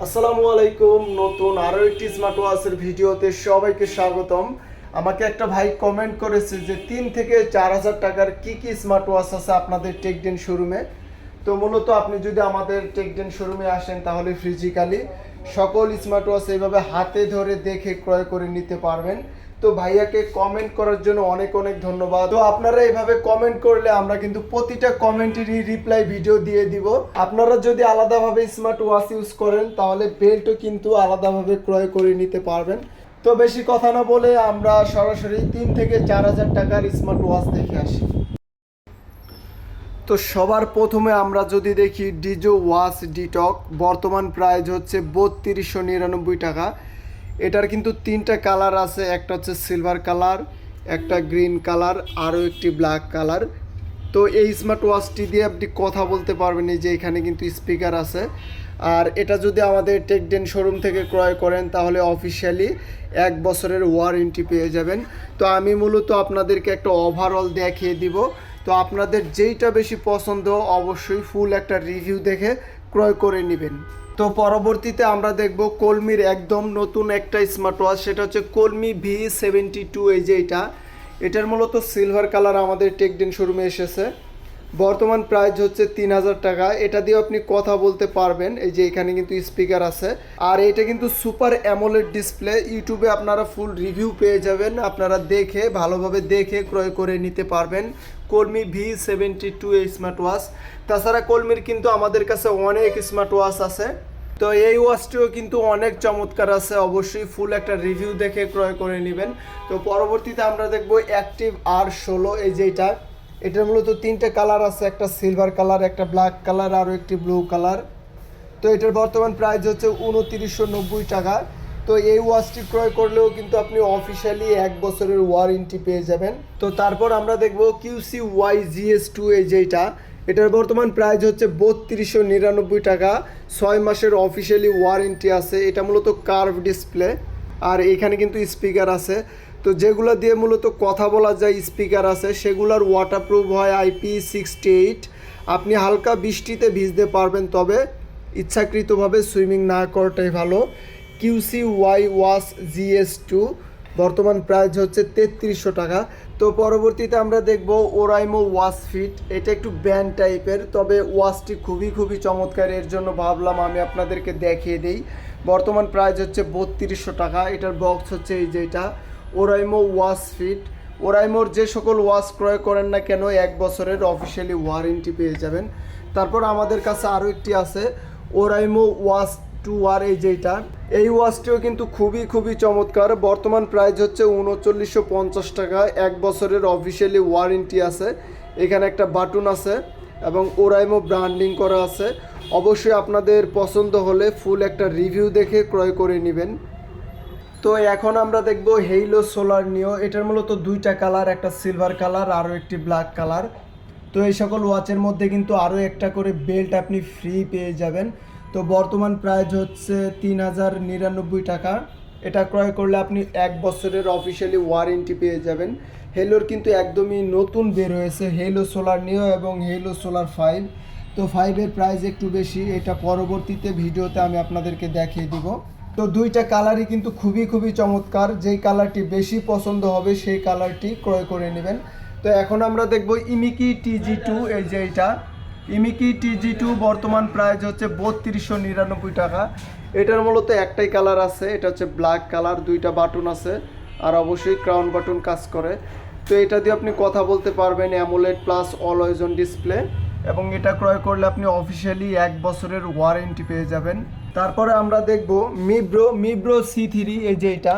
আসসালামু আলাইকুম, নতুন আরও একটি স্মার্ট ওয়াচের ভিডিওতে সবাইকে স্বাগতম। আমাকে একটা ভাই কমেন্ট করেছে যে তিন থেকে চার হাজার টাকার কি কি স্মার্ট ওয়াচ আছে আপনাদের টেকডেন শোরুমে তো মূলত আপনি যদি আমাদের টেকডেন শোরুমে আসেন তাহলে ফিজিক্যালি সকল স্মার্ট ওয়াচ এইভাবে হাতে ধরে দেখে ক্রয় করে নিতে পারবেন। তো ভাইয়াকে কমেন্ট করার জন্য অনেক অনেক ধন্যবাদ। তো আপনারা এইভাবে কমেন্ট করলে আমরা কিন্তু প্রতিটা কমেন্টেরই রিপ্লাই ভিডিও দিয়ে দিব। আপনারা যদি আলাদাভাবে স্মার্ট ওয়াচ ইউজ করেন, তাহলে বেল্টও কিন্তু আলাদাভাবে ক্রয় করে নিতে পারবেন। তো বেশি কথা না বলে আমরা সরাসরি তিন থেকে চার হাজার টাকার স্মার্ট ওয়াচ দেখে আসি। তো সবার প্রথমে আমরা যদি দেখি ডিজো ওয়াচ ডিটক বর্তমান প্রাইস হচ্ছে বত্রিশশো নিরানব্বই টাকা। এটার কিন্তু তিনটা কালার আছে, একটা হচ্ছে সিলভার কালার, একটা গ্রিন কালার, আরও একটি ব্ল্যাক কালার। তো এই স্মার্ট ওয়াচটি দিয়ে আপনি কথা বলতে পারবেন যে এখানে কিন্তু স্পিকার আছে। আর এটা যদি আমাদের টেকডেন শোরুম থেকে ক্রয় করেন, তাহলে অফিসিয়ালি এক বছরের ওয়ারেন্টি পেয়ে যাবেন। তো আমি মূলত আপনাদেরকে একটা ওভারঅল দেখিয়ে দিব। তো আপনাদের যেইটা বেশি পছন্দ, অবশ্যই ফুল একটা রিভিউ দেখে ক্রয় করে নেবেন। তো পরবর্তীতে আমরা দেখব কলমির একদম নতুন একটা স্মার্ট ওয়াচ সেটা হচ্ছে কলমি ভি সেভেন্টি টু এই যে এটা। এটার মূলত সিলভার কালার আমাদের টেকডেন শোরুমে এসেছে। বর্তমান প্রাইস হচ্ছে তিন হাজার টাকা। এটা দিয়ে আপনি কথা বলতে পারবেন, এই যে এখানে কিন্তু স্পিকার আছে। আর এটা কিন্তু সুপার অ্যামোলেড ডিসপ্লে ইউটিউবে আপনারা ফুল রিভিউ পেয়ে যাবেন। আপনারা দেখে, ভালোভাবে দেখে ক্রয় করে নিতে পারবেন। কলমি ভি সেভেন্টি টু এই স্মার্ট ওয়াচ তাছাড়া কলমির কিন্তু আমাদের কাছে অনেক স্মার্ট ওয়াচ আছে। তো এই ওয়াচটিও কিন্তু অনেক চমৎকার আছে। অবশ্যই ফুল একটা রিভিউ দেখে ক্রয় করে নেবেন। তো পরবর্তীতে আমরা দেখব অ্যাক্টিভ আর ষোলো, এই যেটা এটার মূলত তিনটে কালার আছে, একটা সিলভার কালার, একটা ব্ল্যাক কালার আর একটি ব্লু কালার। তো এটার বর্তমান প্রাইস হচ্ছে উনতিরিশশো নব্বই টাকা। তো এই ওয়াচটি ক্রয় করলেও কিন্তু আপনি অফিসিয়ালি এক বছরের ওয়ারেন্টি পেয়ে যাবেন। তো তারপর আমরা দেখব কিউসি ওয়াই জিএস টু এই যেটা এটার বর্তমান প্রাইস হচ্ছে বত্রিশশো নিরানব্বই টাকা। ছয় মাসের অফিসিয়ালি ওয়ারেন্টি আছে। এটা মূলত কার্ভ ডিসপ্লে আর এখানে কিন্তু স্পিকার আছে। তো যেগুলো দিয়ে মূলত কথা বলা যায় স্পিকার আছে, সেগুলোর ওয়াটারপ্রুফ হয় আইপি সিক্সটি এইট আপনি হালকা বৃষ্টিতে ভিজতে পারবেন, তবে ইচ্ছাকৃতভাবে সুইমিং না করাটাই ভালো। QC Y watch GS two বর্তমান প্রাইস হচ্ছে তেত্রিশশো টাকা। তো পরবর্তীতে আমরা দেখব ওরাইমো ওয়াশ ফিট এটা একটু ব্যান্ড টাইপের তবে ওয়াশটি খুবই খুবই চমৎকার। এর জন্য ভাবলাম আমি আপনাদেরকে দেখিয়ে দিই। বর্তমান প্রাইস হচ্ছে বত্রিশশো টাকা, এটার বক্স হচ্ছে এই যেটা ওরাইমো ওয়াশ ফিট ওরাইমোর যে সকল ওয়াশ ক্রয় করেন না কেন, এক বছরের অফিসিয়ালি ওয়ারেন্টি পেয়ে যাবেন। তারপর আমাদের কাছে আরও একটি আছে ওরাইমো ওয়াশ টু আর এই যেটা এই ওয়াচটিও কিন্তু খুবই খুবই চমৎকার। বর্তমান প্রাইস হচ্ছে উনচল্লিশশো পঞ্চাশ টাকা, এক বছরের অফিসিয়ালি ওয়ারেন্টি আছে। এখানে একটা বাটন আছে এবং ওরাইমো ব্র্যান্ডিং করা আছে। অবশ্যই আপনাদের পছন্দ হলে ফুল একটা রিভিউ দেখে ক্রয় করে নেবেন। তো এখন আমরা দেখব হেইলো সোলার নিও এটার মূলত দুইটা কালার একটা সিলভার কালার আরও একটি ব্ল্যাক কালার তো এই সকল ওয়াচের মধ্যে কিন্তু আরও একটা করে বেল্ট আপনি ফ্রি পেয়ে যাবেন। তো বর্তমান প্রাইস হচ্ছে তিন হাজার নিরানব্বই টাকা। এটা ক্রয় করলে আপনি এক বছরের অফিসিয়ালি ওয়ারেন্টি পেয়ে যাবেন। হেলোর কিন্তু একদমই নতুন বের হয়েছে হেলো সোলার নিও এবং হেলো সোলার ফাইভ তো ফাইভের প্রাইস একটু বেশি। এটা পরবর্তীতে ভিডিওতে আমি আপনাদেরকে দেখিয়ে দিব। তো দুইটা কালারই কিন্তু খুবই খুবই চমৎকার। যেই কালারটি বেশি পছন্দ হবে, সেই কালারটি ক্রয় করে নেবেন। তো এখন আমরা দেখব ইমিকি টিজি টু, এই যে এটা ইমিকি টিজি টু বর্তমান প্রাইস হচ্ছে বত্রিশশো নিরানব্বই টাকা। এটার মূলত একটাই কালার আছে, এটা হচ্ছে ব্ল্যাক কালার, দুইটা বাটন আছে, আর অবশ্যই ক্রাউন বাটন কাজ করে। তো এটা দিয়ে আপনি কথা বলতে পারবেন অ্যামোলেড প্লাস অলওয়েজন ডিসপ্লে এবং এটা ক্রয় করলে আপনি অফিসিয়ালি এক বছরের ওয়ারেন্টি পেয়ে যাবেন। তারপরে আমরা দেখব মিব্রো মিব্রো সি থ্রি এই যে এটা।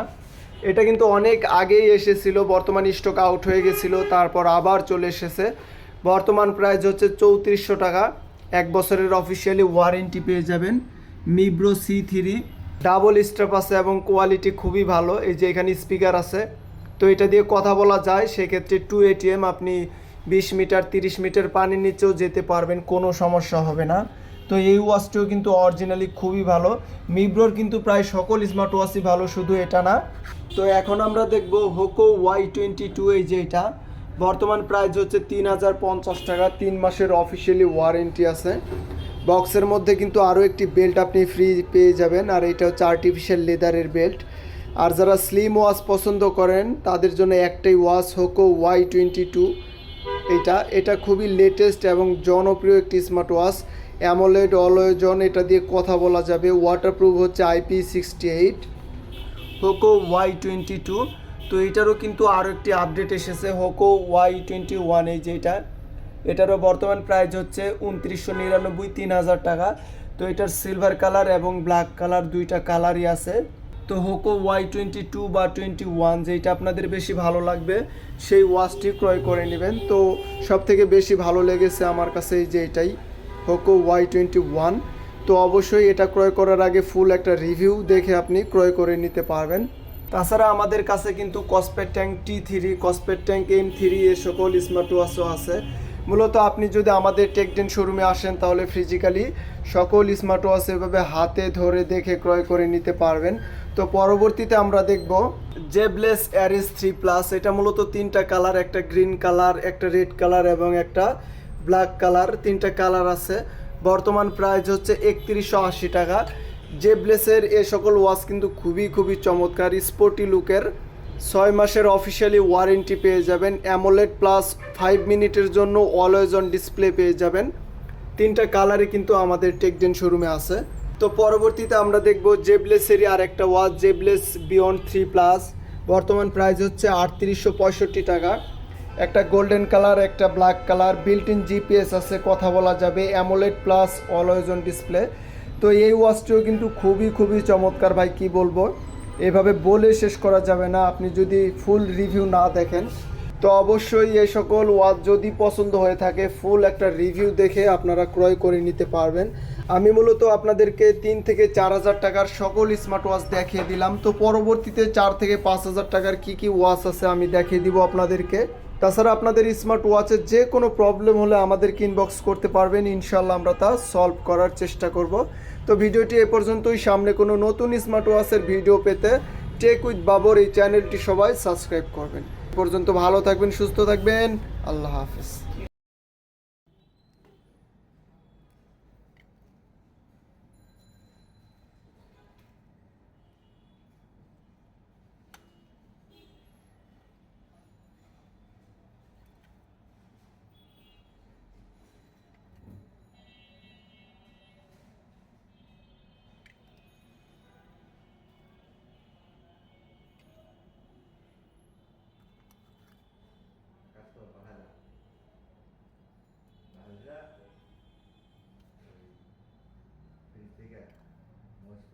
এটা কিন্তু অনেক আগেই এসেছিল, বর্তমান স্টক আউট হয়ে গেছিল, তারপর আবার চলে এসেছে। বর্তমান প্রাইস হচ্ছে চৌত্রিশশো টাকা। এক বছরের অফিসিয়ালি ওয়ারেন্টি পেয়ে যাবেন Mibro C three double strap আছে এবং কোয়ালিটি খুবই ভালো। এই যে এখানে স্পিকার আছে। তো এটা দিয়ে কথা বলা যায়, সেক্ষেত্রে টু এটিএম আপনি বিশ মিটার, তিরিশ মিটার পানির নিচেও যেতে পারবেন, কোনো সমস্যা হবে না। তো এই ওয়াচটিও কিন্তু অরিজিনালি খুবই ভালো। মিব্রোর কিন্তু প্রায় সকল স্মার্ট ওয়াচই ভালো, শুধু এটা না। তো এখন আমরা দেখব হোকো ওয়াই টোয়েন্টি টু এই যে এটা। বর্তমান প্রাইস হচ্ছে তিন হাজার পঞ্চাশ টাকা, তিন মাসের অফিসিয়ালি ওয়ারেন্টি আছে। বক্সের মধ্যে কিন্তু আরও একটি বেল্ট আপনি ফ্রি পেয়ে যাবেন, আর এটা হচ্ছে আর্টিফিশিয়াল লেদারের বেল্ট আর যারা স্লিম ওয়াচ পছন্দ করেন, তাদের জন্য একটাই watch Hoco Y twenty two এটা এটা খুবই লেটেস্ট এবং জনপ্রিয় একটি স্মার্ট ওয়াচ অ্যামোলেড অলয়োজন, এটা দিয়ে কথা বলা যাবে। ওয়াটারপ্রুফ হচ্ছে IP sixty eight Hoco Y twenty two তো এটারও কিন্তু আরও একটি আপডেট এসেছে হোকো ওয়াই টোয়েন্টি ওয়ান এই যেটা এটারও বর্তমান প্রাইস হচ্ছে উনত্রিশশো নিরানব্বই, তিন হাজার টাকা। তো এটার সিলভার কালার এবং ব্ল্যাক কালার দুইটা কালারই আছে। তো হোকো ওয়াই টোয়েন্টি টু বা টোয়েন্টি ওয়ান যেটা আপনাদের বেশি ভালো লাগবে, সেই ওয়াচটি ক্রয় করে নেবেন। তো সব থেকে বেশি ভালো লেগেছে আমার কাছে যে এটাই হোকো ওয়াই টোয়েন্টি ওয়ান তো অবশ্যই এটা ক্রয় করার আগে ফুল একটা রিভিউ দেখে আপনি ক্রয় করে নিতে পারবেন। তাছাড়া আমাদের কাছে কিন্তু Kospet Tank T three Kospet Tank M three এ সকল স্মার্ট ওয়াচও আছে। মূলত আপনি যদি আমাদের টেকডেন শোরুমে আসেন, তাহলে ফিজিক্যালি সকল স্মার্ট ওয়াচ এভাবে হাতে ধরে দেখে ক্রয় করে নিতে পারবেন। তো পরবর্তীতে আমরা দেখব জেবলেস অ্যারিস থ্রি প্লাস এটা মূলত তিনটা কালার একটা গ্রিন কালার একটা রেড কালার এবং একটা ব্ল্যাক কালার তিনটা কালার আছে। বর্তমান প্রাইস হচ্ছে একত্রিশশো আশি টাকা। জেবলেসের এ সকল ওয়াচ কিন্তু খুবই খুবই চমৎকার স্পোর্টি লুকের ছয় মাসের অফিসিয়ালি ওয়ারেন্টি পেয়ে যাবেন। অ্যামোলেড প্লাস ফাইভ মিনিটের জন্য অলওয়েজ অন ডিসপ্লে পেয়ে যাবেন। তিনটা কালারে কিন্তু আমাদের টেকডেন শোরুমে আছে। তো পরবর্তীতে আমরা দেখব জেবলেসেরই আর একটা watch Zeblaze Beyond three plus. বর্তমান প্রাইস হচ্ছে আটত্রিশশো পঁয়ষট্টি টাকা। একটা গোল্ডেন কালার, একটা black colour built in GPS আছে, কথা বলা যাবে। AMOLED plus always on display. তো এই ওয়াচটিও কিন্তু খুবই খুবই চমৎকার ভাই, কি বলব? এভাবে বলে শেষ করা যাবে না। আপনি যদি ফুল রিভিউ না দেখেন, তো অবশ্যই এই সকল ওয়াচ যদি পছন্দ হয়ে থাকে, ফুল একটা রিভিউ দেখে আপনারা ক্রয় করে নিতে পারবেন। আমি মূলত আপনাদেরকে তিন থেকে চার হাজার টাকার সকল স্মার্ট ওয়াচ দেখিয়ে দিলাম। তো পরবর্তীতে চার থেকে পাঁচ হাজার টাকার কি কি ওয়াচ আছে আমি দেখিয়ে দিব আপনাদেরকে। তাছাড়া আপনাদের স্মার্ট ওয়াচের যে কোনো প্রবলেম হলে আমাদেরকে ইনবক্স করতে পারবেন। ইনশাল্লাহ আমরা তা সলভ করার চেষ্টা করব। তো ভিডিওটি এ পর্যন্তই। সামনে কোনো নতুন স্মার্ট ওয়াচের ভিডিও পেতে টেক উইথ বাবর এই চ্যানেলটি সবাই সাবস্ক্রাইব করবেন। পর্যন্ত ভালো থাকবেন, সুস্থ থাকবেন। আল্লাহ হাফেজ।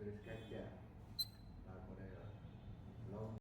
Spirit can